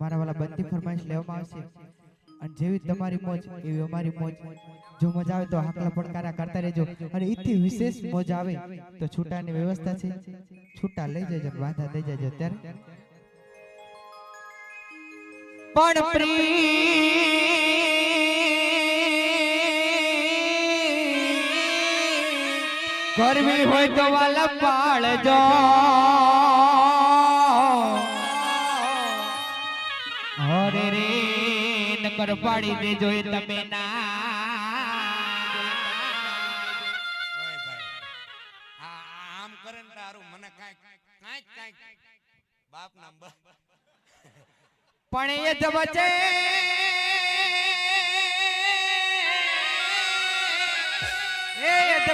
મારા વાલા બનતી ફરમાઈશ લેવામાં આવશે. અને જેવી તમારી મોજ એવી અમારી મોજ. જો મજા આવે તો હાકલા પડકારા કરતા રહેજો. અને ઈથી વિશેષ મોજ આવે તો છૂટાની વ્યવસ્થા છે. છૂટા લઈ જજો વાંધા દઈ જજો ત્યારે પણ કરવી હોય તો વાલા પાળજો નકર પાડી દેજો એ તમે ના. આમ કરે ને તારું મને કાંઈક કાંઈક કાંઈક બાપ ના પણ એ જ વચ્ચે એ જ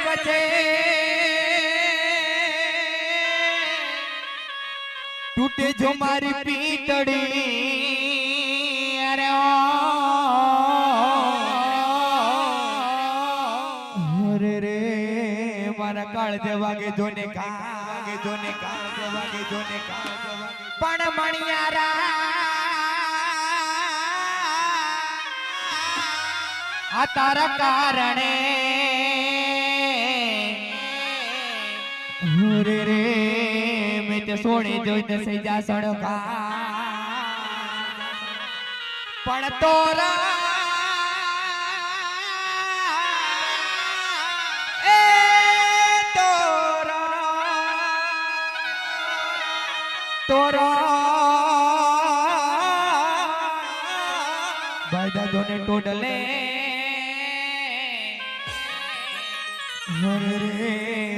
તૂટે જો મારી પીતળી. વાગે જોને કા, વાગે જોને કા, વાગે જોને કા. પણ મણિયારા આ તારા કારણે રે રે, મે તે સોણે જોઈને સૈજા સડકા પણ તોરા તોરા ને ટોડલે. હરે રે,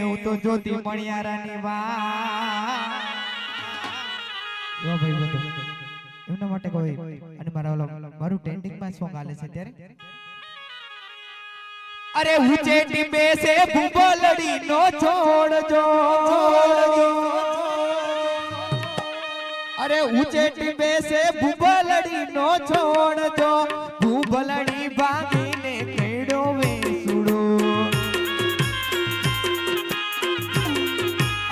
હું તો જ્યોતિ મણિયારા ની જો ભાઈ બધો એમના માટે કોઈ અને મારા ઓલો, મારું ટ્રેન્ડિંગમાં સોંગ આલે છે ત્યારે. અરે ઊંચે ટીબે સે ભૂબલડી નો છોડજો અરે ઊંચે ટીબે સે ભૂબલડી નો છોડજો ભૂબલડી ભાગીને કેડો વેસુડો.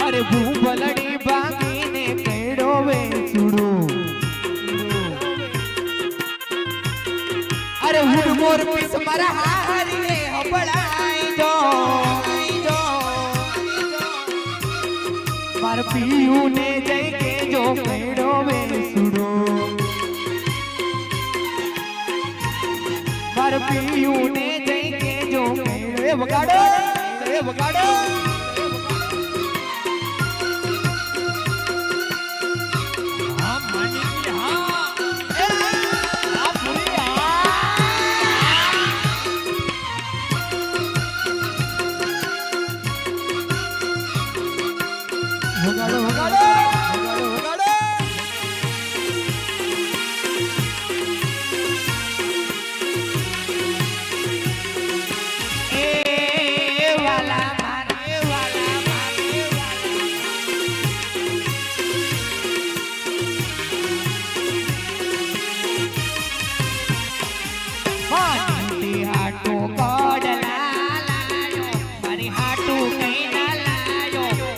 અરે ભૂબલડી ભાગીને કેડો વેસુડો. અરે હું મોર પીસ મારા હારીને હબળાઈ દો. માર પીયું ને જઈ કે જો કેડો વેસુડો. પીયું ને જઈ કે જો કેડો એ વગાડો એ વગાડો.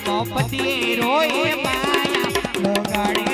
મોપતી રોય માયા.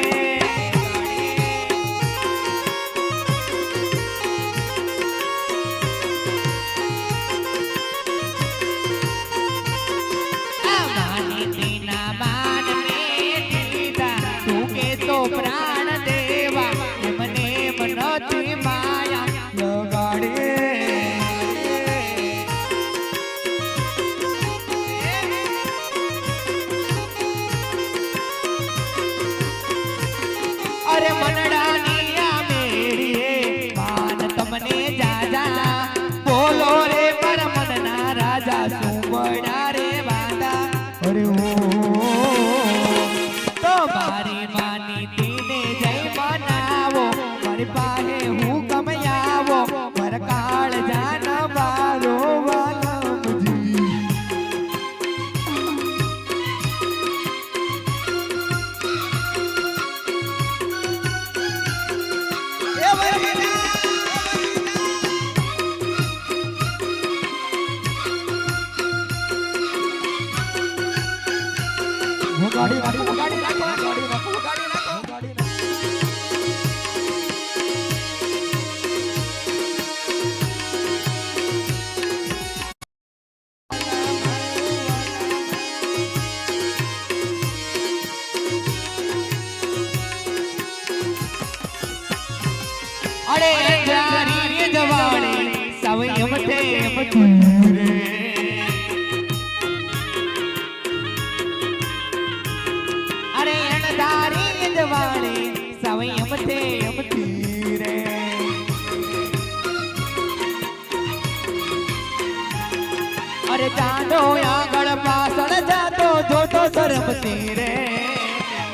ચાંદો આગળ પાછળ જાતો, જોતો શરમતી રે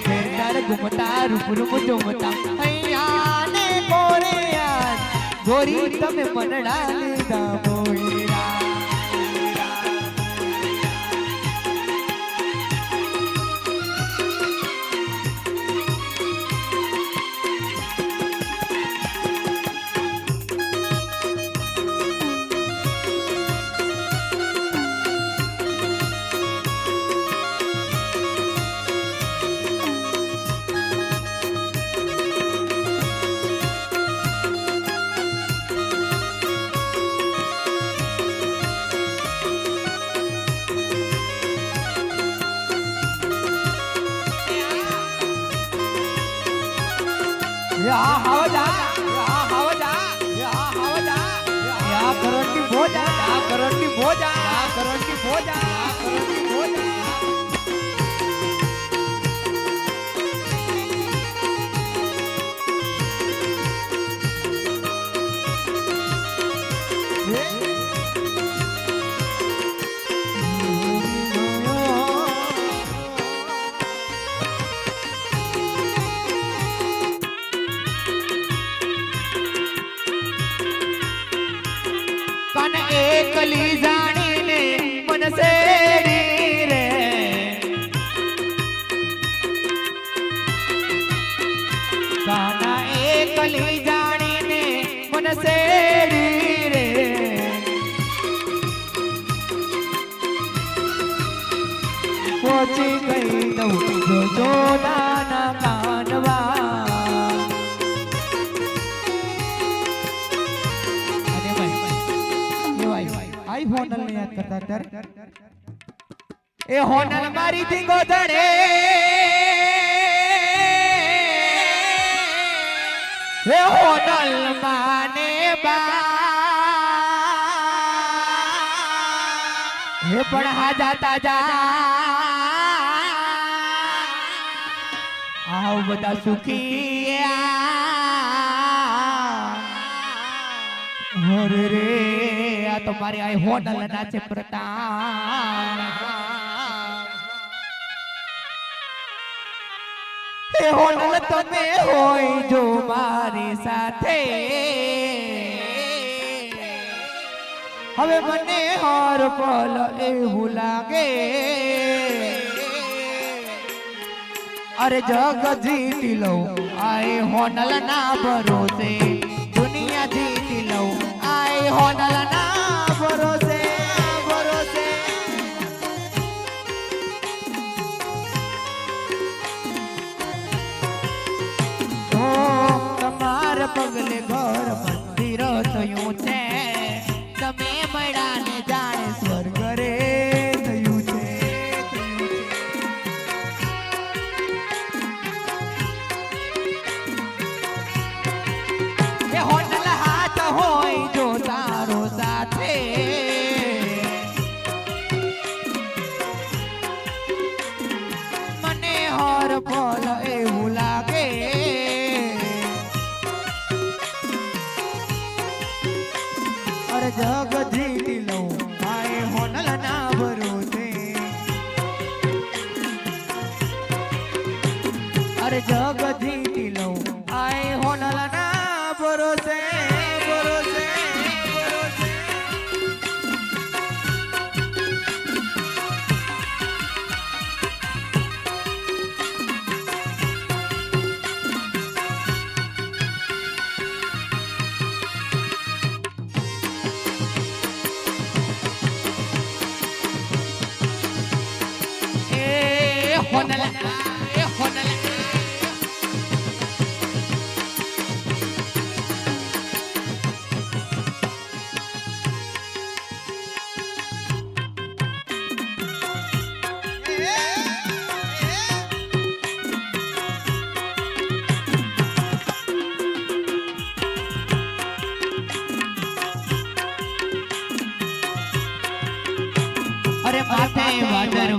ફેરદાર ઘૂમતા રૂપ રૂપ જોમતા અહીંયા ને ગોરી તમે મનડા લીધા. ભોજા યા કરોડની ભોજા. મન સેડી રે પહોંચી ગઈ દઉં જો દાના કાનવા ભાઈ ને યાદ કરતા ત્યારે એ હોનલ મારી ધીંગો ધડે એ હોનલ માને બા. હે પણ હા જાતા જા. આવ બધા સુખી હરે રે આ તો મારી આ હોટલ ના છે પ્રતાપ. એ તમે હોય જો મારી સાથે. હવે મને હર પલ એવું લાગે. અરે જગ જીતી લઉં, આય હોનલ ના ભરોસે. દુનિયા જીતી લઉં, આય હોનલ ના અરે માથે વાદર